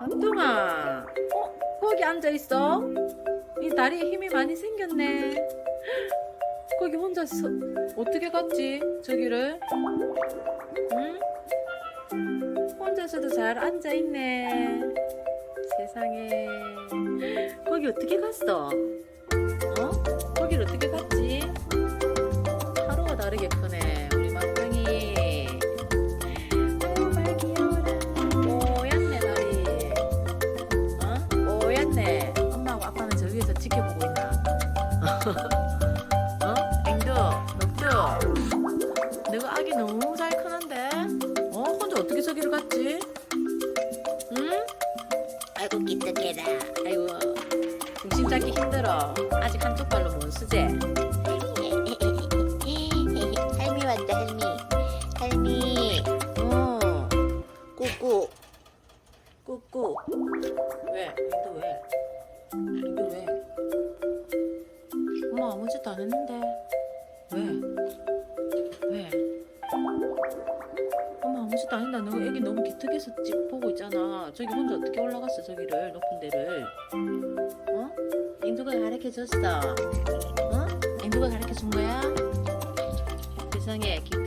남동아, 어? 거기 앉아 있어? 이 다리에 힘이 많이 생겼네. 거기 혼자 서 어떻게 갔지? 저기를? 응? 혼자서도 잘 앉아 있네. 세상에. 거기 어떻게 갔어? 어? 어? 뽀얗네. 엄마하고 아빠는 저 위에서 지켜보고 있나? 어? 앵두, 넉두. 내가 아기 너무 잘 크는데? 어? 혼자 어떻게 저기를 갔지? 응? 아이고, 기특해라. 아이고. 중심 잡기 힘들어. 아직 한쪽 발로 못 쓰지? 꾸꾸. 왜? 또 왜? 또 왜? 엄마 아무 짓도 안 했는데. 왜? 왜? 엄마 아무 짓도 안 했다. 너 애기 너무 기특해서 집 보고 있잖아. 저기 혼자 어떻게 올라갔어, 저기를. 높은 데를. 어? 앵두가 가르쳐 줬어. 어? 앵두가 가르쳐 준 거야? 세상에, 기